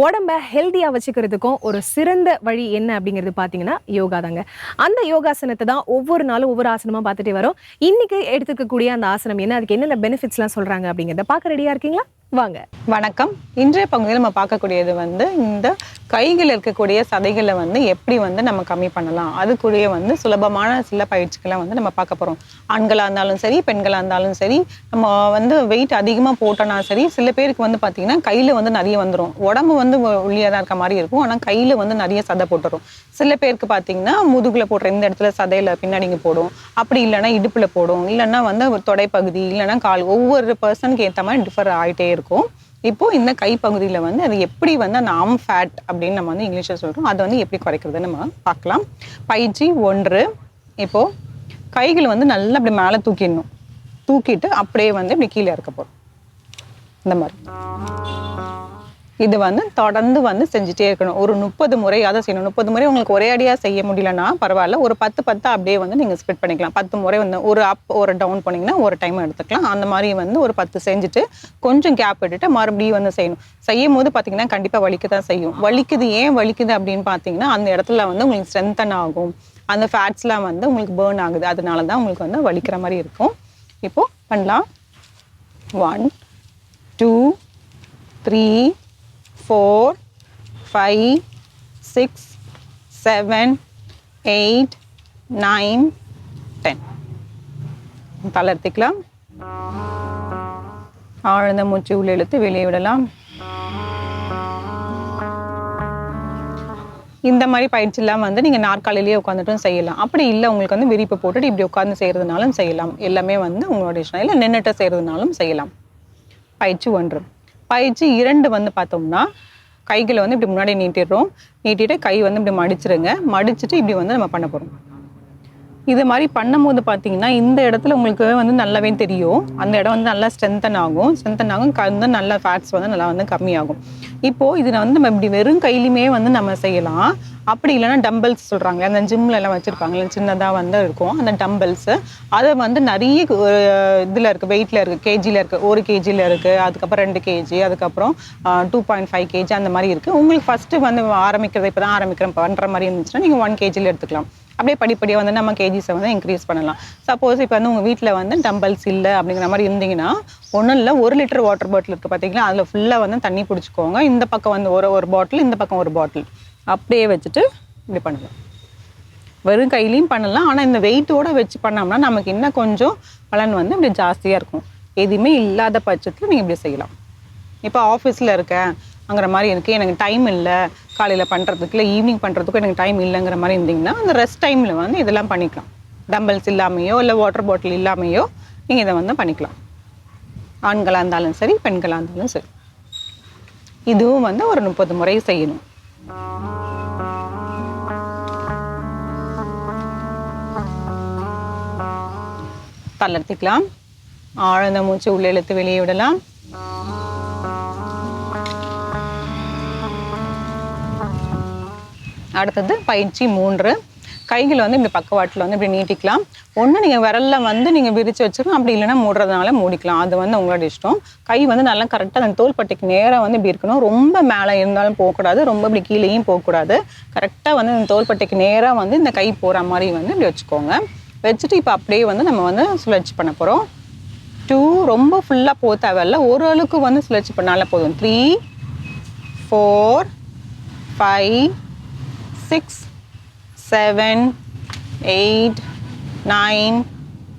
உடம்ப ஹெல்தியா வச்சுக்கிறதுக்கும் ஒரு சிறந்த வழி என்ன அப்படிங்கிறது பார்த்தீங்கன்னா யோகா தாங்க. அந்த யோகாசனத்தை தான் ஒவ்வொரு நாளும் ஒவ்வொரு ஆசனமாக பார்த்துட்டே வரோம். இன்னைக்கு எடுத்துக்கக்கூடிய அந்த ஆசனம் என்ன? அதுக்கு என்னென்ன பெனிஃபிட்ஸ்லாம் சொல்றாங்க அப்படிங்கிறத பார்க்க ரெடியா இருக்கீங்களா? வாங்க. வணக்கம். இன்றைய பகுதியில் நம்ம பார்க்கக்கூடியது வந்து இந்த கைகள் இருக்கக்கூடிய சதைகளை வந்து எப்படி வந்து நம்ம கம்மி பண்ணலாம்? அதுக்குரிய வந்து சுலபமான சில பயிற்சிகளை வந்து நம்ம பார்க்க போகிறோம் ஆண்களாக இருந்தாலும் சரி பெண்களாக இருந்தாலும் சரி நம்ம வந்து வெயிட் அதிகமாக போட்டோம்னா சரி சில பேருக்கு வந்து பார்த்திங்கன்னா கையில் வந்து நிறைய வந்துடும் உடம்பு வந்து ஒல்லியாக தான் இருக்க மாதிரி இருக்கும். ஆனால் கையில் வந்து நிறைய சதை போட்டுரும். சில பேருக்கு பார்த்தீங்கன்னா முதுகில் போடுற இந்த இடத்துல சதையில் பின்னாடிங்க போடும். அப்படி இல்லைன்னா இடுப்பில் போடும். இல்லைன்னா வந்து தொடைப்பகுதி இல்லைன்னா கால் ஒவ்வொரு பர்சனுக்கு ஏற்ற மாதிரி டிஃபர் ஆகிட்டே இருக்கும். இப்போ இந்த கைப்பகுதியில் வந்து அது எப்படி வந்து அந்த ஆம் ஃபேட் அப்படின்னு நம்ம வந்து இங்கிலீஷில் சொல்கிறோம் அதை வந்து எப்படி குறைக்கிறது நம்ம பார்க்கலாம். பயிற்சி ஒன்று இப்போ கைகளை வந்து நல்லா அப்படி மேலே தூக்கிடணும். தூக்கிட்டு அப்படியே வந்து இப்படி கீழே இருக்க போகிறோம் இந்த மாதிரி. இது வந்து தொடர்ந்து வந்து செஞ்சுட்டே இருக்கணும். ஒரு முப்பது முறையாவது செய்யணும். முப்பது முறை உங்களுக்கு ஒரே அடியாக செய்ய முடியலன்னா பரவாயில்ல. ஒரு பத்து பத்து அப்படியே வந்து நீங்கள் ஸ்பிட் பண்ணிக்கலாம். பத்து முறை வந்து ஒரு அப் ஒரு டவுன் பண்ணிங்கன்னா ஒரு டைம் எடுத்துக்கலாம். அந்த மாதிரி வந்து ஒரு பத்து செஞ்சுட்டு கொஞ்சம் கேப் விட்டுட்டு மறுபடியும் வந்து செய்யணும். செய்யும் போது பார்த்தீங்கன்னா கண்டிப்பாக வலிக்க தான் செய்யும். வலிக்குது ஏன் வலிக்குது அப்படின்னு பார்த்தீங்கன்னா அந்த இடத்துல வந்து உங்களுக்கு ஸ்ட்ரென்தன் ஆகும். அந்த ஃபேட்ஸ்லாம் வந்து உங்களுக்கு பேர்ன் ஆகுது. அதனால தான் உங்களுக்கு வந்து வலிக்கிற மாதிரி இருக்கும். இப்போது பண்ணலாம். One two three four five six seven eight nine ten தளர்த்திக்கலாம் ஆழ்ந்த மூச்சு உள்ள இழுத்து வெளியே விடலாம். இந்த மாதிரி பயிற்சியெல்லாம் வந்து நீங்கள் நாற்காலிலேயே உட்காந்துட்டும் செய்யலாம். அப்படி இல்லை உங்களுக்கு வந்து விரிப்பு போட்டுட்டு இப்படி உட்காந்து செய்கிறதுனாலும் செய்யலாம். எல்லாமே வந்து உங்களோட இஷ்டம். இல்லை நின்றுட்டு செய்கிறதுனாலும் செய்யலாம். பயிற்சி ஒன்று. பயிற்சி இரண்டு வந்து பார்த்தோம்னா கைகளை வந்து இப்படி முன்னாடி நீட்டிடுறோம். நீட்டிட்டு கை வந்து இப்படி மடிச்சிருங்க. மடிச்சுட்டு இப்படி வந்து நம்ம பண்ண போகிறோம் இது மாதிரி பண்ணும்போது பார்த்தீங்கன்னா இந்த இடத்துல உங்களுக்கு வந்து நல்லாவே தெரியும். அந்த இடம் வந்து நல்லா ஸ்ட்ரென்தன் ஆகும். ஸ்ட்ரென்தன் ஆகும். க- வந்து நல்ல ஃபேட்ஸ் வந்து நல்லா வந்து கம்மியாகும். இப்போது இதில் வந்து நம்ம இப்படி வெறும் கையிலுமே வந்து நம்ம செய்யலாம். அப்படி இல்லைன்னா டம்பல்ஸ் சொல்கிறாங்க அந்த ஜிம்ல எல்லாம் வச்சுருப்பாங்களே சின்னதாக வந்து இருக்கும். அந்த டம்பல்ஸு அதை வந்து நிறைய இதில் இருக்குது வெயிட்டில் இருக்குது கேஜியில் இருக்குது ஒரு கேஜியில் இருக்குது அதுக்கப்புறம் ரெண்டு கேஜி அதுக்கப்புறம் டூ பாயிண்ட் ஃபைவ் கேஜி அந்த மாதிரி இருக்குது உங்களுக்கு ஃபஸ்ட்டு வந்து ஆரம்பிக்கிறது இப்போ தான் ஆரம்பிக்கிறேன். பண்ணுற மாதிரி இருந்துச்சுன்னா நீங்கள் ஒன் கேஜியில் எடுத்துக்கலாம். அப்படியே படிப்படியாக வந்து நம்ம கேஜிஸை வந்து இன்க்ரீஸ் பண்ணலாம். சப்போஸ் இப்போ வந்து உங்கள் வீட்டில் வந்து டம்பல்ஸ் இல்லை அப்படிங்கிற மாதிரி இருந்தீங்கன்னா ஒன்றும் இல்லை ஒரு லிட்டர் வாட்டர் பாட்டில் இருக்குது பார்த்தீங்களா அதில் ஃபுல்லாக வந்து தண்ணி பிடிச்சிக்கோங்க. இந்த பக்கம் வந்து ஒரு ஒரு பாட்டில் இந்த பக்கம் ஒரு பாட்டில் அப்படியே வச்சுட்டு இப்படி பண்ணலாம். வெறும் கையிலையும் பண்ணலாம். ஆனால் இந்த வெயிட்டோட வச்சு பண்ணோம்னா நமக்கு இன்னும் கொஞ்சம் பலன் வந்து இப்படி ஜாஸ்தியாக இருக்கும். எதுவுமே இல்லாத பட்சத்தில் நீங்கள் இப்படி செய்யலாம். இப்போ ஆஃபீஸில் இருக்கேன். அங்கிற மாதிரி இருக்குது எனக்கு டைம் இல்லை. காலையில் பண்ணுறதுக்கு இல்லை ஈவினிங் பண்ணுறதுக்கும் எனக்கு டைம் இல்லைங்கிற மாதிரி இருந்தீங்கன்னா அந்த ரெஸ்ட் டைமில் வந்து இதெல்லாம் பண்ணிக்கலாம். டம்பல்ஸ் இல்லாமையோ இல்லை வாட்டர் பாட்டில் இல்லாமையோ நீங்கள் இதை வந்து பண்ணிக்கலாம். ஆண்களாக இருந்தாலும் சரி பெண்களாக இருந்தாலும் சரி. இதுவும் வந்து ஒரு முப்பது முறை செய்யணும். தளர்த்திக்கலாம் ஆழ்ந்த மூச்சு உள்ளே இழுத்து வெளியே விடலாம். அடுத்தது பயிற்சி மூன்று. கைகளை வந்து இப்படி பக்கவாட்டில் வந்து இப்படி நீட்டிக்கலாம். ஒன்று நீங்கள் விரலில் வந்து நீங்கள் விரித்து வச்சுக்கலாம் அப்படி இல்லைன்னா மூடுறதுனால மூடிக்கலாம். அது வந்து உங்களோட இஷ்டம். கை வந்து நல்லா கரெக்டாக அந்த தோல்பட்டைக்கு நேராக வந்து இப்படி இருக்கணும். ரொம்ப மேலே இருந்தாலும் போகக்கூடாது. ரொம்ப இப்படி கீழேயும் போகக்கூடாது. கரெக்டாக வந்து இந்த தோல்பட்டைக்கு நேராக வந்து இந்த கை போகிற மாதிரி வந்து இப்படி வச்சுக்கோங்க. வச்சுட்டு இப்போ அப்படியே வந்து நம்ம வந்து சுழற்சி பண்ண போகிறோம் டூ ரொம்ப ஃபுல்லாக போக தேவையில்ல. ஓரளவுக்கு வந்து சுழற்சி பண்ணாலே போதும். Three four five six seven eight nine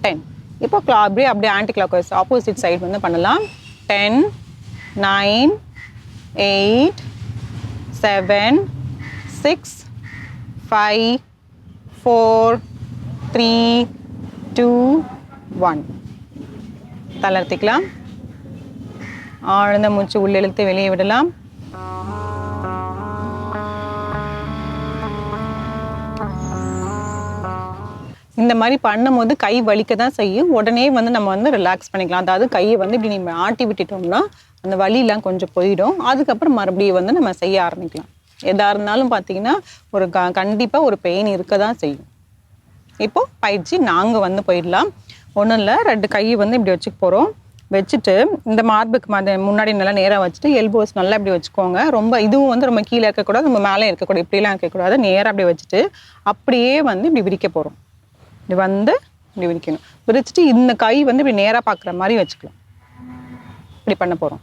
ten இப்போ கிளா அப்படியே அப்படியே anticlockwise opposite side வந்து பண்ணலாம். Ten nine eight seven six five four three two one தளர்த்திக்கலாம் ஆழ்ந்த மூச்சு உள்ளெழுத்து வெளியே விடலாம். இந்த மாதிரி பண்ணும்போது கை வலிக்க தான் செய்யும். உடனே வந்து நம்ம வந்து ரிலாக்ஸ் பண்ணிக்கலாம். அதாவது கையை வந்து இப்படி நம்ம ஆட்டி விட்டுட்டோம்னா அந்த வலியெல்லாம் கொஞ்சம் போயிடும். அதுக்கப்புறம் மறுபடியும் வந்து நம்ம செய்ய ஆரம்பிக்கலாம். எதா இருந்தாலும் பார்த்தீங்கன்னா ஒரு க கண்டிப்பாக ஒரு பெயின் இருக்க தான் செய்யும். இப்போ பயிற்சி நாங்கள் வந்து போயிடலாம். ஒன்றும் இல்லை ரெண்டு கையை வந்து இப்படி வச்சுக்க போகிறோம் வச்சுட்டு இந்த மார்புக்கு மத முன்னாடி நல்லா நேராக வச்சுட்டு எல்போஸ் நல்லா இப்படி வச்சுக்கோங்க. ரொம்ப இதுவும் வந்து ரொம்ப கீழே இருக்கக்கூடாது நம்ம மேலே இருக்கக்கூடாது இப்படிலாம் இருக்கக்கூடாது. நேராக அப்படி வச்சுட்டு அப்படியே வந்து இப்படி விரிக்க போகிறோம் இப்படி வந்து இப்படி விரிக்கணும். விரிச்சிட்டு இந்த கை வந்து இப்படி நேராக பார்க்குற மாதிரி வச்சுக்கலாம். இப்படி பண்ண போகிறோம்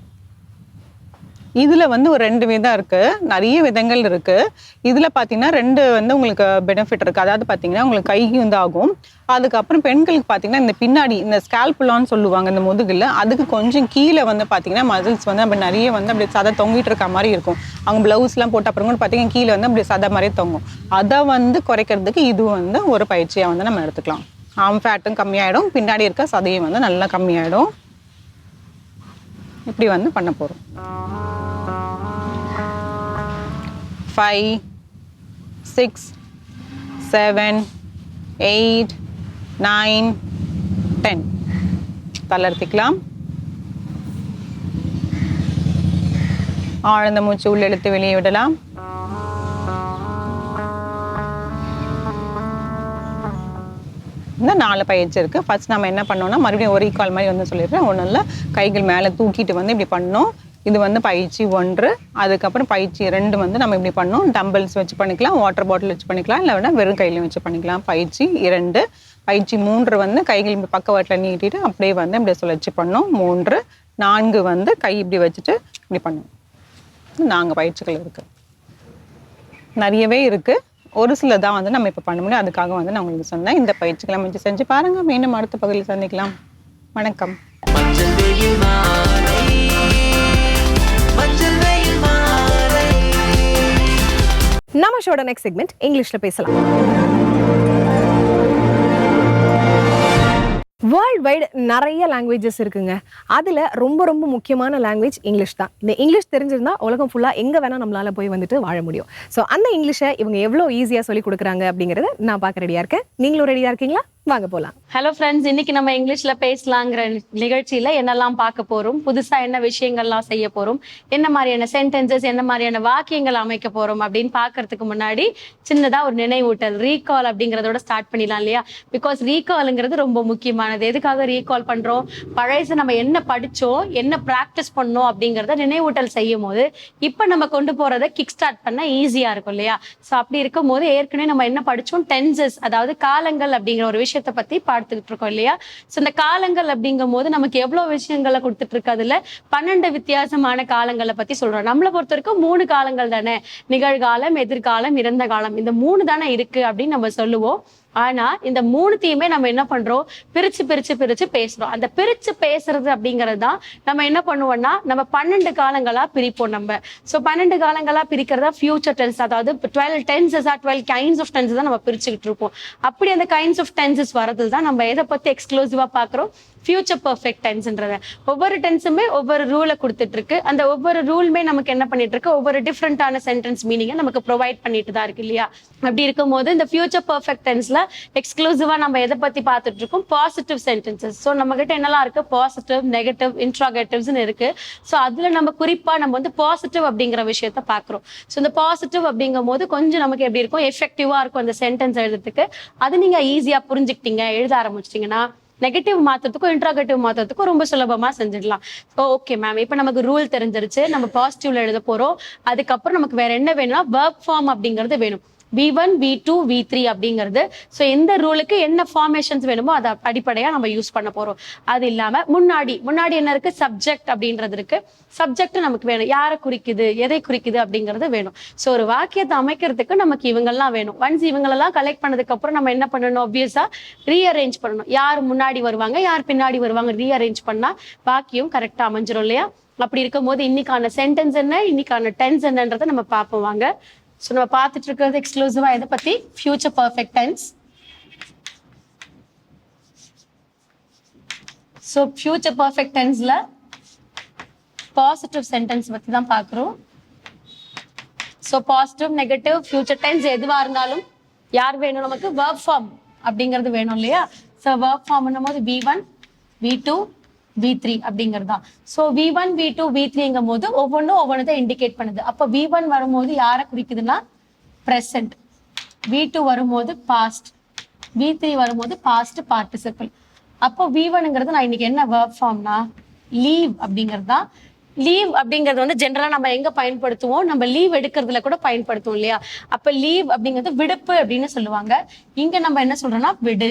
இதில் வந்து ஒரு ரெண்டு விதம் இருக்குது நிறைய விதங்கள் இருக்குது இதில் பார்த்தீங்கன்னா ரெண்டு வந்து உங்களுக்கு பெனிஃபிட் இருக்குது அதாவது பார்த்தீங்கன்னா உங்களுக்கு கை வந்து ஆகும் அதுக்கப்புறம் பெண்களுக்கு பார்த்தீங்கன்னா இந்த பின்னாடி இந்த ஸ்கேல்புலான்னு சொல்லுவாங்க இந்த முதுகில் அதுக்கு கொஞ்சம் கீழே வந்து பார்த்தீங்கன்னா மசில்ஸ் வந்து அப்படி நிறைய வந்து அப்படி சதை தொங்கிட்டு இருக்க மாதிரி இருக்கும். அவங்க ப்ளவுஸ்லாம் போட்ட அப்புறம் கூட பார்த்தீங்கன்னா கீழே வந்து அப்படி சதை மாதிரியே தொங்கும். அதை வந்து குறைக்கிறதுக்கு இது வந்து ஒரு பயிற்சியாக வந்து நம்ம எடுத்துக்கலாம். ஆம் ஃபேட்டும் கம்மியாயிடும். பின்னாடி இருக்க சதையும் வந்து நல்லா கம்மியாயிடும். இப்படி வந்து பண்ண போகிறோம் five six seven eight nine ten தளர்த்திக்கலாம் ஆழ்ந்த மூச்சு உள்ளெழுத்து வெளியே விடலாம். இந்த நாலு பயிற்சி இருக்குது ஃபர்ஸ்ட் நம்ம என்ன பண்ணோம்னா மறுபடியும் ஒரு கால் மாதிரி வந்து சொல்லிடுறேன். ஒன்றும் இல்லை. கைகள் மேலே தூக்கிட்டு வந்து இப்படி பண்ணோம். இது வந்து பயிற்சி ஒன்று. அதுக்கப்புறம் பயிற்சி ரெண்டு வந்து நம்ம இப்படி பண்ணோம். டம்பிள்ஸ் வச்சு பண்ணிக்கலாம். வாட்டர் பாட்டில் வச்சு பண்ணிக்கலாம். இல்லை வேணால் வெறும் கையிலையும் வச்சு பண்ணிக்கலாம். பயிற்சி இரண்டு. பயிற்சி மூன்று வந்து கைகள் இப்படி பக்கவாட்டில் நீட்டிட்டு அப்படியே வந்து இப்படி சுழற்சி பண்ணோம். மூன்று. நான்கு வந்து கை இப்படி வச்சுட்டு இப்படி பண்ணோம். நான்கு பயிற்சிகள் இருக்குது நிறையவே இருக்குது ஒரு சில தான் வந்து நம்ம இப்போ பண்ண முடியும். அதுக்காக வந்து நான் உங்களுக்கு சொன்னேன். இந்த பயிற்சிகளை முயற்சி செஞ்சு பாருங்க. மீண்டும் அடுத்த பகுதியில் சந்திக்கலாம். வணக்கம். நம்ம ஷோட நெக்ஸ்ட் செக்மெண்ட் இங்கிலீஷ்ல பேசலாம். வேர்ல்ட் வைடு நிறைய லாங்குவேஜஸ் இருக்குங்க. அதில் ரொம்ப ரொம்ப முக்கியமான லாங்குவேஜ் இங்கிலீஷ் தான். இந்த இங்கிலீஷ் தெரிஞ்சிருந்தா உலகம் ஃபுல்லாக எங்கே வேணால் நம்மளால போய் வந்துட்டு வாழ முடியும். ஸோ அந்த இங்கிலீஷை இவங்க எவ்வளோ ஈஸியாக சொல்லி கொடுக்குறாங்க அப்படிங்கிறத நான் பார்க்க ரெடியாக இருக்கேன். நீங்களும் ரெடியாக இருக்கீங்களா? வாங்க போகலாம் ஹலோ ஃப்ரெண்ட்ஸ் இன்னைக்கு நம்ம இங்கிலீஷ்ல பேசலாங்கிற நிகழ்ச்சியில என்னெல்லாம் பார்க்க போறோம்? புதுசா என்ன விஷயங்கள்லாம் செய்ய போறோம்? என்ன மாதிரியான சென்டென்சஸ் என்ன மாதிரியான வாக்கியங்கள் அமைக்க போறோம் அப்படின்னு பாக்குறதுக்கு முன்னாடி சின்னதா ஒரு நினைவூட்டல் ரீகால் அப்படிங்கறதோட ஸ்டார்ட் பண்ணிடலாம் இல்லையா? பிகாஸ் ரீகால்ங்கிறது ரொம்ப முக்கியமானது. எதுக்காக ரீகால் பண்றோம்? பழைய நம்ம என்ன படிச்சோம்? என்ன ப்ராக்டிஸ் பண்ணோம் அப்படிங்கறத நினைவூட்டல் செய்யும் போது இப்ப நம்ம கொண்டு போறதை கிக் ஸ்டார்ட் பண்ண ஈஸியா இருக்கும் இல்லையா? சோ அப்படி இருக்கும் போது ஏற்கனவே நம்ம என்ன படிச்சோம்? டென்சஸ் அதாவது காலங்கள் அப்படிங்கிற ஒரு விஷயம் விஷயத்தை பத்தி பார்த்துக்கிட்டு இருக்கோம் இல்லையா? சோ இந்த காலங்கள் அப்படிங்கும் போது நமக்கு எவ்வளவு விஷயங்களை கொடுத்துட்டு இருக்கு அதுல? பன்னெண்டு வித்தியாசமான காலங்களை பத்தி சொல்றோம். நம்மளை பொறுத்த வரைக்கும் மூணு காலங்கள் தானே? நிகழ்காலம் எதிர்காலம் இறந்த காலம். இந்த மூணு தானே இருக்கு அப்படின்னு நம்ம சொல்லுவோம். ஆனா இந்த மூணுத்தையுமே நம்ம என்ன பண்றோம்? பிரிச்சு பிரிச்சு பிரிச்சு பேசுறோம். அந்த பிரிச்சு பேசுறது அப்படிங்கிறது தான் நம்ம என்ன பண்ணுவோம்னா நம்ம பன்னெண்டு காலங்களா பிரிப்போம் நம்ம. சோ பன்னெண்டு காலங்களா பிரிக்கிறதா ஃபியூச்சர் டென்ஸ் அதாவது twelve tenses twelve kinds of tense தான் நம்ம பிரிச்சுக்கிட்டு இருப்போம். அப்படி அந்த கைண்ட்ஸ் ஆஃப் டென்சஸ் வரது தான் நம்ம எதை பத்தி எக்ஸ்க்ளூசிவா பாக்குறோம் ஃபியூச்சர் பர்ஃபெக்ட் டென்ஸ்ன்றத ஒவ்வொரு டென்ஸுமே ஒவ்வொரு ரூலை கொடுத்துட்டு இருக்கு அந்த ஒவ்வொரு ரூலுமே நமக்கு என்ன பண்ணிட்டு இருக்கு ஒவ்வொரு டிஃப்ரெண்டான சென்டென்ஸ் மீனிங்கை நமக்கு ப்ரொவைட் பண்ணிட்டு தான் இருக்கு இல்லையா? அப்படி இருக்கும்போது இந்த ஃபியூச்சர் பர்ஃபெக்ட் டென்ஸ்ல எக்ஸ்க்ளூசிவா நம்ம எதை பத்தி பார்த்துட்டு இருக்கோம் பாசிட்டிவ் சென்டென்சஸ் ஸோ நம்ம கிட்ட என்னெல்லாம் இருக்கு? பாசிட்டிவ் நெகட்டிவ் இன்ட்ராகேட்டிவ்ஸ்னு இருக்கு. ஸோ அதுல நம்ம குறிப்பா நம்ம வந்து பாசிட்டிவ் அப்படிங்கிற விஷயத்த பாக்குறோம் ஸோ இந்த பாசிட்டிவ் அப்படிங்கும் போது கொஞ்சம் நமக்கு எப்படி இருக்கும்? எஃபெக்டிவா இருக்கும் அந்த சென்டென்ஸ் எழுதுறதுக்கு. அது நீங்க ஈஸியா புரிஞ்சுக்கிட்டீங்க எழுத ஆரம்பிச்சிட்டீங்கன்னா நெகட்டிவ் மாத்துறதுக்கும் இன்ட்ராகேட்டிவ் மாத்துறதுக்கும் ரொம்ப சுலபமா செஞ்சிடலாம். ஓகே மேம் இப்போ நமக்கு ரூல் தெரிஞ்சிருச்சு நம்ம பாசிட்டிவ்ல எழுத போறோம் அதுக்கப்புறம் நமக்கு வேற என்ன வேணும்னா ஒர்க் ஃபார்ம் அப்படிங்கிறது வேணும். V one V two V three அப்படிங்கிறது. ஸோ எந்த ரூலுக்கு என்ன ஃபார்மேஷன்ஸ் வேணுமோ அதை அடிப்படையாக நம்ம யூஸ் பண்ண போகிறோம் அது இல்லாமல் முன்னாடி முன்னாடி என்ன இருக்குது சப்ஜெக்ட் அப்படின்றது இருக்குது சப்ஜெக்ட் நமக்கு வேணும். யாரை குறிக்குது? எதை குறிக்குது அப்படிங்கிறது வேணும். ஸோ ஒரு வாக்கியத்தை அமைக்கிறதுக்கு நமக்கு இவங்கெல்லாம் வேணும். ஒன்ஸ் இவங்களெல்லாம் கலெக்ட் பண்ணதுக்கப்புறம் நம்ம என்ன பண்ணணும்? Obvious-ஆ ரீஅரேஞ்ச் பண்ணணும். யார் முன்னாடி வருவாங்க? யார் பின்னாடி வருவாங்க? ரீஅரேஞ்ச் பண்ணால் வாக்கியம் கரெக்டாக அமைஞ்சிரும் இல்லையா? அப்படி இருக்கும்போது இன்னைக்கான சென்டென்ஸ் என்ன? இன்னைக்கான டென்ஸ் என்னன்றதை நம்ம பார்ப்போம் வாங்க. ஸோ நம்ம பார்த்துட்டு இருக்கிறது எக்ஸ்க்ளூசிவாக எதை பற்றி future perfect tense so future perfect டென்ஸில் positive sentence பற்றி தான் பார்க்குறோம். So positive negative future tense எதுவாக இருந்தாலும் யார் வேணும்? நமக்கு ஒர்க் ஃபார்ம் அப்படிங்கிறது வேணும் இல்லையா? ஸோ ஒர்க் ஃபார்ம்னும் போது V one V two V three அப்படிங்கிறது தான் so V one V two V த்ரீங்கும் போது ஒவ்வொன்றும் ஒவ்வொன்றதை இண்டிகேட் பண்ணுது. அப்போ வி ஒன் வரும்போது யாரை குறிக்குதுன்னா? ப்ரெசன்ட் வி டூ வரும்போது பாஸ்ட் வி த்ரீ வரும்போது பாஸ்ட் பார்ட்டிசிபிள் அப்போ வி ஒனுங்கிறது நான் இன்னைக்கு என்ன ஒர்க் ஃபார்ம்னா லீவ் அப்படிங்கிறது தான் லீவ் அப்படிங்கிறது வந்து ஜென்ரலாக நம்ம எங்க பயன்படுத்துவோம்? நம்ம லீவ் எடுக்கிறதுல கூட பயன்படுத்துவோம் இல்லையா? அப்போ லீவ் அப்படிங்கிறது விடுப்பு அப்படின்னு சொல்லுவாங்க. இங்க நம்ம என்ன சொல்றோம்னா? விடு.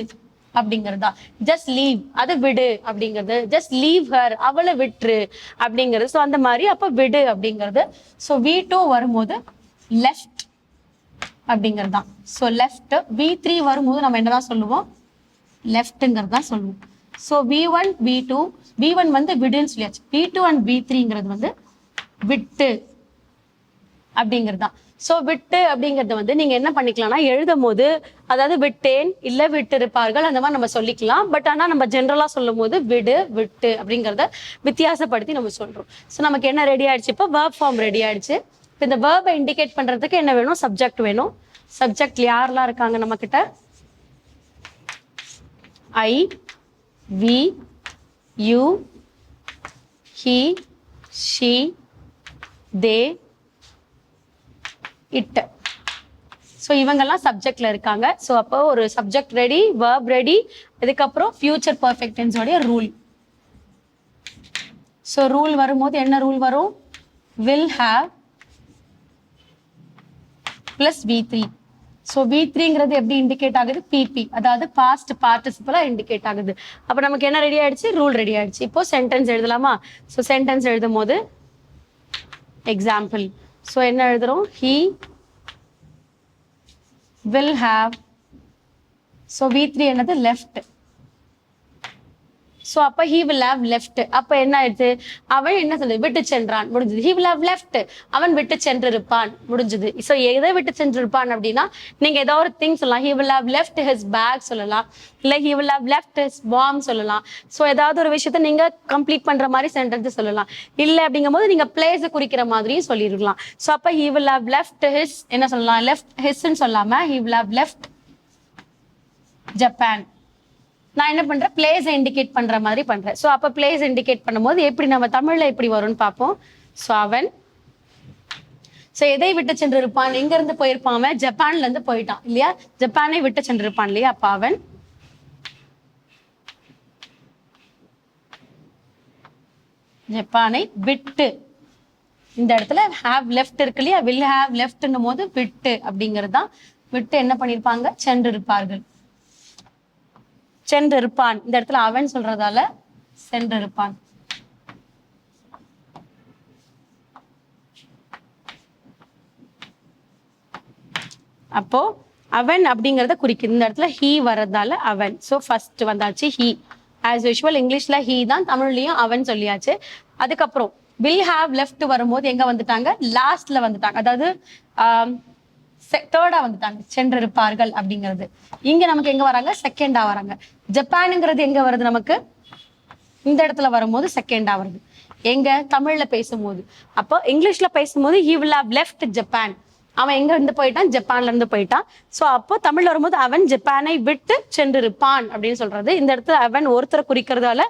அப்படிங்கிறது. தான் ஜஸ்ட் லீவ் அது விடு அப்படிங்கிறது. ஜஸ்ட் லீவ் ஹர் அவளை விட்டுரு அப்படிங்கிறது. ஸோ அந்த மாதிரி அப்ப விடு அப்படிங்கிறது. ஸோ வி டூ வரும்போது லெஃப்ட் அப்படிங்கிறது தான் ஸோ லெஃப்ட் வி த்ரீ வரும்போது நம்ம என்னதான் சொல்லுவோம்? லெஃப்ட்டுங்கிறது தான் சொல்லுவோம். So V one V two V one வந்து விடுன்னு சொல்லியாச்சு. வி டூ அண்ட் வி த்ரீங்கிறது வந்து விட்டு அப்படிங்கிறது தான் ஸோ விட்டு அப்படிங்கிறத வந்து நீங்கள் என்ன பண்ணிக்கலாம்னா எழுதும் போது அதாவது விட்டேன் இல்லை விட்டிருப்பார்கள் அந்த மாதிரி நம்ம சொல்லிக்கலாம். பட் ஆனால் நம்ம ஜென்ரலாக சொல்லும் போது விடு விட்டு அப்படிங்கிறத வித்தியாசப்படுத்தி நம்ம சொல்கிறோம் ஸோ நமக்கு என்ன ரெடி ஆயிடுச்சு? இப்போ வேர்ப் ஃபார்ம் ரெடி ஆயிடுச்சு. இப்போ இந்த வேர்பை இண்டிகேட் பண்ணுறதுக்கு என்ன வேணும்? சப்ஜெக்ட் வேணும். சப்ஜெக்ட் யாரெல்லாம் இருக்காங்க நம்மக்கிட்ட I we you he she they it so இவங்கெல்லாம் சப்ஜெக்ட்ல இருக்காங்க. ஸோ அப்போ ஒரு சப்ஜெக்ட் ரெடி வேர்ப் ரெடி இதுக்கப்புறம் ஃபியூச்சர் பர்ஃபெக்ட் டென்ஸோடைய ரூல் ஸோ ரூல் வரும்போது என்ன ரூல் வரும்? Will have plus V three so V த்ரீங்கிறது எப்படி இண்டிகேட் ஆகுது? பிபி அதாவது பாஸ்ட் பார்ட்டிசிபலா இண்டிகேட் ஆகுது. அப்போ நமக்கு என்ன ரெடி ஆயிடுச்சு? ரூல் ரெடி ஆயிடுச்சு. இப்போ சென்டென்ஸ் எழுதலாமா? ஸோ சென்டென்ஸ் எழுதும் போது எக்ஸாம்பிள் ஸோ என்ன எழுதுறோம்? He will have so V three என்னது? லெஃப்ட் ஸோ அப்போ ஹீ வில் ஹவ் லெஃப்ட் அப்போ என்ன ஆயிடுது அவன் என்ன சொல்லுது விட்டு சென்றான். முடிஞ்சது. ஹீ வில் ஹவ் லெஃப்ட் அவன் விட்டு சென்றிருப்பான். முடிஞ்சது. ஸோ எதை விட்டு சென்றிருப்பான் அப்படின்னா நீங்க ஏதோ ஒரு திங் சொல்லலாம். He will have left his bag சொல்லலாம். இல்லை he will have left his bomb சொல்லலாம். ஸோ ஏதாவது ஒரு விஷயத்த நீங்கள் கம்ப்ளீட் பண்ற மாதிரி சென்டென்ஸ் சொல்லலாம். இல்லை அப்படிங்கும்போது நீங்கள் பிளேஸை குறிக்கிற மாதிரியும் சொல்லியிருக்கலாம். ஸோ அப்போ he will have left his என்ன சொல்லலாம்? லெஃப்ட் ஹிஸ்ன்னு சொல்லாமல் he will have left Japan நான் என்ன பண்றேன்? பிளேஸ் இண்டிகேட் பண்ற மாதிரி பண்றேன். ஸோ அப்ப பிளேஸ் இண்டிகேட் பண்ணும்போது எப்படி நம்ம தமிழ்ல எப்படி வரும்னு பார்ப்போம். ஸோ அவன் ஸோ எதை விட்டு சென்றிருப்பான்? எங்க இருந்து போயிருப்பான் அவன்? ஜப்பான்ல இருந்து போயிட்டான் இல்லையா? ஜப்பானை விட்டு சென்றிருப்பான் இல்லையா? அப்ப அவன் ஜப்பானை விட்டு. இந்த இடத்துல ஹாவ் லெஃப்ட் இருக்கு இல்லையா? வில் ஹேவ் லெஃப்ட்னும் போது விட்டு அப்படிங்கிறது தான் விட்டு என்ன பண்ணிருப்பாங்க? சென்றிருப்பார்கள். சென்றிருப்பான். இந்த இடத்துல அவன் சொல்றதால சென்றிருப்பான். அப்போ அவன் அப்படிங்கறத குறிக்குது. இந்த இடத்துல ஹீ வர்றதால அவன். ஸோ ஃபர்ஸ்ட் வந்தாச்சு ஹீ ஆஸ் யூஷுவல் இங்கிலீஷ்ல ஹீ தான் தமிழ்லயும் அவன் சொல்லியாச்சு. அதுக்கப்புறம் வில் ஹாவ் லெஃப்ட் வரும்போது எங்க வந்துட்டாங்க? லாஸ்ட்ல வந்துட்டாங்க. அதாவது தேர்டா வந்துட்டாங்க. சென்றிருப்பார்கள் அப்படிங்கிறது. இங்க நமக்கு எங்க வராங்க? செகண்டா வராங்க. ஜப்பானுங்கிறது எங்க வருது நமக்கு? இந்த இடத்துல வரும்போது செகண்டா வருது. எங்க? தமிழ்ல பேசும்போது. அப்போ இங்கிலீஷ்ல பேசும்போது he will have left Japan அவன் எங்க இருந்து போயிட்டான்? ஜப்பான்ல இருந்து போயிட்டான். ஸோ அப்போ தமிழ்ல வரும்போது அவன் ஜப்பானை விட்டு சென்றிருப்பான் அப்படின்னு சொல்றது. இந்த இடத்துல அவன் ஒருத்தரை குறிக்கிறதால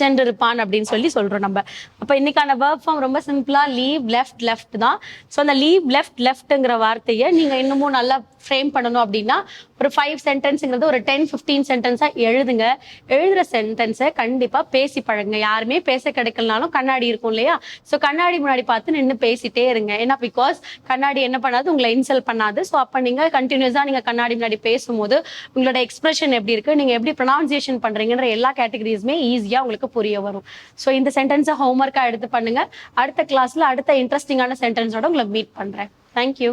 சென்றிருப்பான் அப்படின்னு சொல்லி சொல்றோம் நம்ம. அப்ப இன்னைக்கான வேர்க் ஃபார்ம் ரொம்ப சிம்பிளா லீவ் லெஃப்ட் லெஃப்ட் தான். ஸோ அந்த லீவ் லெஃப்ட் லெஃப்ட்ங்கிற வார்த்தையை நீங்க இன்னமும் நல்லா ஃப்ரேம் பண்ணணும் அப்படின்னா ஒரு ஃபைவ் சென்டென்ஸுங்கிறது ஒரு டென் ஃபிஃப்டீன் சென்டென்ஸா எழுதுங்க. எழுதுற சென்டென்ஸை கண்டிப்பா பேசி பழகுங்க. யாருமே பேச கிடைக்கலனாலும் கண்ணாடி இருக்கும் இல்லையா? ஸோ கண்ணாடி முன்னாடி பார்த்து நின்று பேசிட்டே இருங்க. ஏன்னா பிகாஸ் கண்ணாடி என்ன பண்ணாது உங்களை இன்சல்ட் பண்ணாது. ஸோ அப்போ நீங்க கண்டினியூஸா நீங்க கண்ணாடி முன்னாடி பேசும்போது உங்களோட எக்ஸ்பிரஷன் எப்படி இருக்கு நீங்க எப்படி ப்ரொனவுன்சியேஷன் பண்றீங்கன்ற எல்லா கேட்டகரிஸுமே ஈஸியா உங்களுக்கு புரிய வரும். ஸோ இந்த சென்டென்ஸை ஹோம்ஒர்க்காக எடுத்து பண்ணுங்க. அடுத்த கிளாஸ்ல அடுத்த இன்ட்ரெஸ்டிங்கான சென்டென்ஸோட உங்களை மீட் பண்றேன். தேங்க்யூ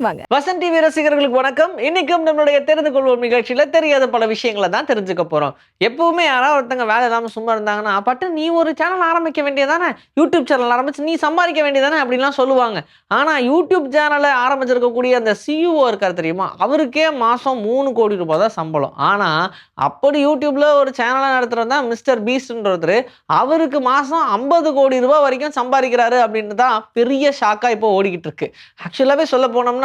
வாங்க. வசந்த் டிவி ரசிகர்களுக்கு வணக்கம். இன்னைக்கும் நம்மளுடைய தெரிந்து கொள்வோம் நிகழ்ச்சியில தெரியாத பல விஷயங்களை தான் தெரிஞ்சுக்க போறோம். எப்பவுமே யாராவது ஒருத்தங்க வேலை இல்லாம சும்மா இருந்தாங்கன்னா பட்டு நீ ஒரு சேனல் ஆரம்பிக்க வேண்டியதானே யூடியூப் சேனல் ஆரம்பிச்சு நீ சம்பாதிக்க வேண்டியதானே அப்படின்லாம் சொல்லுவாங்க. ஆனா யூடியூப் சேனலை ஆரம்பிச்சிருக்கக்கூடிய அந்த சிஇஓ இருக்கார் தெரியுமா? அவருக்கே மாசம் மூணு கோடி ரூபாய் தான் சம்பளம். ஆனா அப்படி யூடியூப்ல ஒரு சேனலை நடத்துறது தான் மிஸ்டர் பீஸ்ட்ன்ற ஒருத்தர் அவருக்கு மாசம் ஐம்பது கோடி ரூபாய் வரைக்கும் சம்பாதிக்கிறாரு அப்படின்னு தான் பெரிய ஷாக்கா இப்போ ஓடிக்கிட்டு இருக்கு. ஆக்சுவலாவே சொல்ல போனோம்னா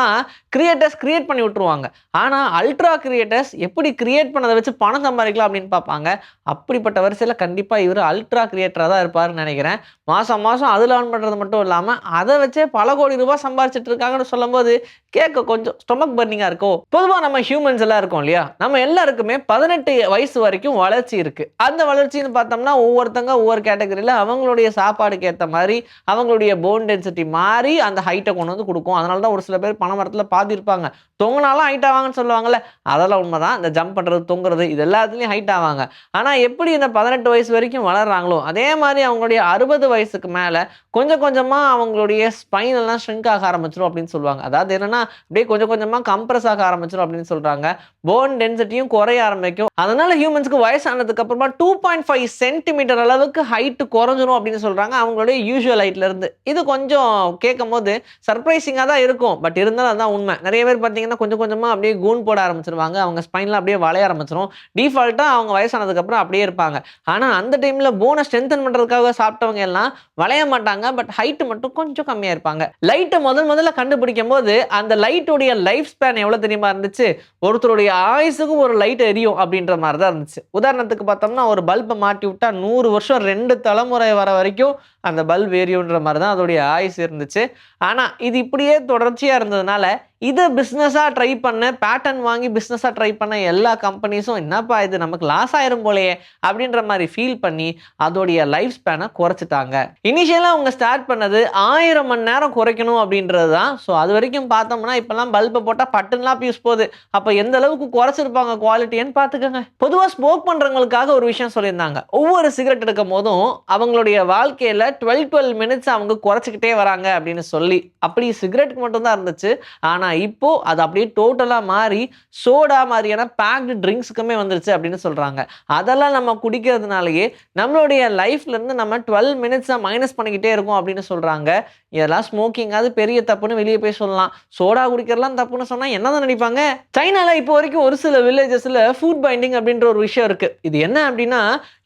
கிரியேட்டர்ஸ் கிரியேட் பண்ணி விட்டுருவாங்க. ஆனால் அல்ட்ரா கிரியேட்டர்ஸ் எப்படி கிரியேட் பண்ணதை வச்சு பணம் சம்பாதிக்கலாம் அப்படின்னு பார்ப்பாங்க. அப்படிப்பட்ட வரிசையில் கண்டிப்பாக இவர் அல்ட்ரா கிரியேட்டராக தான் இருப்பாருன்னு நினைக்கிறேன். மாதம் மாதம் அதில் earn பண்ணுறது மட்டும் இல்லாமல் அதை வச்சே பல கோடி ரூபாய் சம்பாதிச்சிட்டு இருக்காங்கன்னு சொல்லும்போது கேட்க கொஞ்சம் ஸ்டொமக் பர்னிங்காக இருக்கும் பொதுவாக நம்ம ஹியூமன்ஸ் எல்லாம் இருக்கோம் இல்லையா? நம்ம எல்லாருக்குமே பதினெட்டு வயசு வரைக்கும் வளர்ச்சி இருக்குது அந்த வளர்ச்சின்னு பார்த்தோம்னா ஒவ்வொருத்தங்க ஒவ்வொரு கேட்டகரியில் அவங்களுடைய சாப்பாடுக்கு ஏற்ற மாதிரி அவங்களுடைய போன் டென்சிட்டி மாறி அந்த ஹைட்டை கொண்டு வந்து கொடுக்கும். அதனால தான் ஒரு சில பேர் பனை மரத்தில் தொங்கினாலும் ஹைட் ஆவாங்கன்னு சொல்லுவாங்கல்ல அதெல்லாம் உண்மைதான். இந்த ஜம்ப் பண்ணுறது தொங்குறது இது எல்லாத்துலேயும் ஹைட் ஆவாங்க. ஆனால் எப்படி இந்த பதினெட்டு வயசு வரைக்கும் வளர்றாங்களோ அதே மாதிரி அவங்களுடைய அறுபது வயசுக்கு மேலே கொஞ்சம் கொஞ்சமாக அவங்களுடைய ஸ்பைன் எல்லாம் ஷ்ரிங்க் ஆக ஆரம்பிச்சிடும் அப்படின்னு சொல்லுவாங்க. அதாவது என்னன்னா அப்படியே கொஞ்சம் கொஞ்சமாக கம்ப்ரஸ் ஆக ஆரம்பிச்சிடும் அப்படின்னு சொல்கிறாங்க போன் டென்சிட்டியும் குறைய ஆரம்பிக்கும். அதனால ஹியூமன்ஸ்க்கு வயசானதுக்கு அப்புறமா டூ பாயிண்ட் ஃபைவ் சென்டிமீட்டர் அளவுக்கு ஹைட்டு குறைஞ்சிரும் அப்படின்னு சொல்கிறாங்க அவங்களுடைய யூஸ்வல் ஹைட்ல இருந்து. இது கொஞ்சம் கேட்கும் போது சர்ப்ரைசிங்காக தான் இருக்கும். பட் இருந்தாலும் அதான் உண்மை. நிறைய பேர் பார்த்தீங்கன்னா கொஞ்சம் கொஞ்சமாக அப்படியே கூன் போட ஆரம்பிச்சிருவாங்க. அவங்க ஸ்பைனில் அப்படியே வளைய ஆரம்பிச்சிரும். டிஃபால்ட்டாக அவங்க வயசானதுக்கப்புறம் அப்படியே இருப்பாங்க. ஆனால் அந்த டைமில் போனை ஸ்ட்ரென்தன் பண்ணுறதுக்காக சாப்பிட்டவங்க எல்லாம் வளைய மாட்டாங்க. பட் ஹைட்டு மட்டும் கொஞ்சம் கம்மியாக இருப்பாங்க. லைட்டை முதல் முதல்ல கண்டுபிடிக்கும் போது அந்த லைட்டுடைய லைஃப் ஸ்பேன் எவ்வளோ தெரியுமா இருந்துச்சு? ஒருத்தருடைய ஆயுசுக்கும் ஒரு லைட் எரியும் அப்படின்ற மாதிரி தான் இருந்துச்சு. உதாரணத்துக்கு பார்த்தோம்னா ஒரு பல்பை மாட்டி விட்டா நூறு வருஷம் ரெண்டு தலைமுறை வர வரைக்கும் அந்த பல்ப் எரியுன்ற மாதிரி தான் அதோடைய ஆயுஸ் இருந்துச்சு. ஆனால் இது இப்படியே தொடர்ச்சியாக இருந்ததுனால இதை பிஸ்னஸாக ட்ரை பண்ண பேட்டர்ன் வாங்கி பிஸ்னஸாக ட்ரை பண்ண எல்லா கம்பெனிஸும் என்னப்பா இது நமக்கு லாஸ் ஆயிரும் போலயே அப்படின்ற மாதிரி ஃபீல் பண்ணி அதோடைய லைஃப் ஸ்பேனை குறைச்சிட்டாங்க. இனிஷியலாக அவங்க ஸ்டார்ட் பண்ணது ஆயிரம் மணி நேரம் குறைக்கணும் அப்படின்றது தான். ஸோ அது வரைக்கும் பார்த்தோம்னா இப்போல்லாம் பல்பை போட்டால் பட்டுலாம் பியூஸ் போகுது. அப்போ எந்த அளவுக்கு குறைச்சிருப்பாங்க குவாலிட்டின்னு பார்த்துக்கோங்க. பொதுவாக ஸ்மோக் பண்ணுறவங்களுக்காக ஒரு விஷயம் சொல்லியிருந்தாங்க. ஒவ்வொரு சிகரெட் எடுக்கும் போதும் அவங்களுடைய வாழ்க்கையில் டுவெல் டுவெல் மினிட்ஸ் அவங்க குறைச்சிக்கிட்டே வராங்க அப்படின்னு சொல்லி. அப்படி சிகரெட்டுக்கு மட்டும்தான் இருந்துச்சு. ஆனால் இப்போது அது அப்படியே டோட்டலாக மாறி சோடா மாதிரியான பேக்டு ட்ரிங்க்ஸுக்குமே வந்துருச்சு அப்படின்னு சொல்கிறாங்க அதெல்லாம் நம்ம குடிக்கிறதுனாலயே நம்மளுடைய லைஃப்லேருந்து நம்ம டுவெல் மினிட்ஸாக மைனஸ் பண்ணிக்கிட்டே இருக்கோம் அப்படின்னு சொல்கிறாங்க இதெல்லாம் ஸ்மோக்கிங் அது பெரிய தப்புன்னு வெளியே போய் சொல்லலாம். சோடா குடிக்கிறலாம் தப்புன்னு சொன்னால் என்னதான் நினைப்பாங்க சைனாவில் இப்போ வரைக்கும் ஒரு சில வில்லேஜஸில் ஃபுட் பைண்டிங் அப்படின்ற ஒரு விஷயம் இருக்குது இது என்ன அப்படின்னா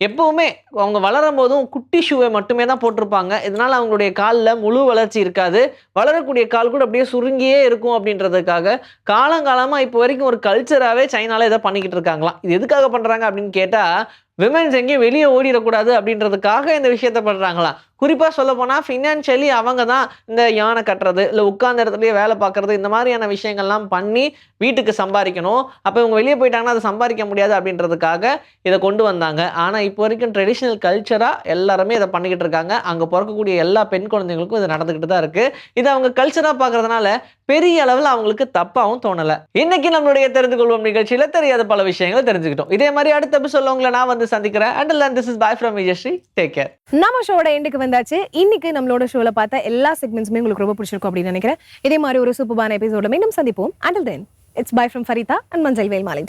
எப்போவுமே அவங்க வளரும் போதும் குட்டி ஷூவை மட்டுமே தான் போட்டிருப்பாங்க. இதனால் அவங்களுடைய காலில் முழு வளர்ச்சி இருக்காது. வளரக்கூடிய கால் கூட அப்படியே சுருங்கியே இருக்கும் அப்படின்னு அப்படின்றதுக்காக காலங்காலமாக இப்போ வரைக்கும் ஒரு கல்ச்சராகவே சைனால இதை பண்ணிக்கிட்டு இருக்காங்களாம். இது எதுக்காக பண்ணுறாங்க அப்படின்னு கேட்டால் விமென்ஸ் எங்கேயும் வெளியே ஓடிடக்கூடாது அப்படின்றதுக்காக இந்த விஷயத்த பண்ணுறாங்களாம் குறிப்பாக சொல்ல போனால் ஃபினான்ஷியலி அவங்க தான் இந்த யானை கட்டுறது இல்லை உட்கார்ந்த இடத்துலயே வேலை பார்க்குறது இந்த மாதிரியான விஷயங்கள்லாம் பண்ணி வீட்டுக்கு சம்பாதிக்கணும். அப்போ இவங்க வெளியே போயிட்டாங்கன்னா அதை சம்பாதிக்க முடியாது அப்படின்றதுக்காக இதை கொண்டு வந்தாங்க. ஆனால் இப்போ வரைக்கும் ட்ரெடிஷ்னல் கல்ச்சராக எல்லாருமே இதை பண்ணிக்கிட்டு இருக்காங்க. அங்கே பிறக்கக்கூடிய எல்லா பெண் குழந்தைங்களுக்கும் இது நடந்துக்கிட்டு தான் இருக்குது இது அவங்க கல்ச்சராக பார்க்கறதுனால பெரிய அளவில் அவங்களுக்கு தப்பாகவும் தோணலை. இன்னைக்கு நம்மளுடைய தெரிந்து கொள்வோம் நிகழ்ச்சியில் தெரியாத பல விஷயங்களை தெரிஞ்சுக்கிட்டோம். இதே மாதிரி அடுத்த எபிசோட உங்களை நான் வந்து சந்திக்கிறேன். And this is bye from Vijayasri take care நம்ம ஷோட எண்டுக்கு வந்தாச்சு. இன்னைக்கு நம்மளோட ஷோல பார்த்த எல்லா செக்மெண்ட்ஸுமே உங்களுக்கு ரொம்ப பிடிச்சிருக்கும் அப்படின்னு நினைக்கிறேன். இதே மாதிரி ஒரு சூப்பரான எபிசோட மீண்டும் சந்திப்போம். Until then it's bye from Farida and மஞ்சள் வேல் மாலை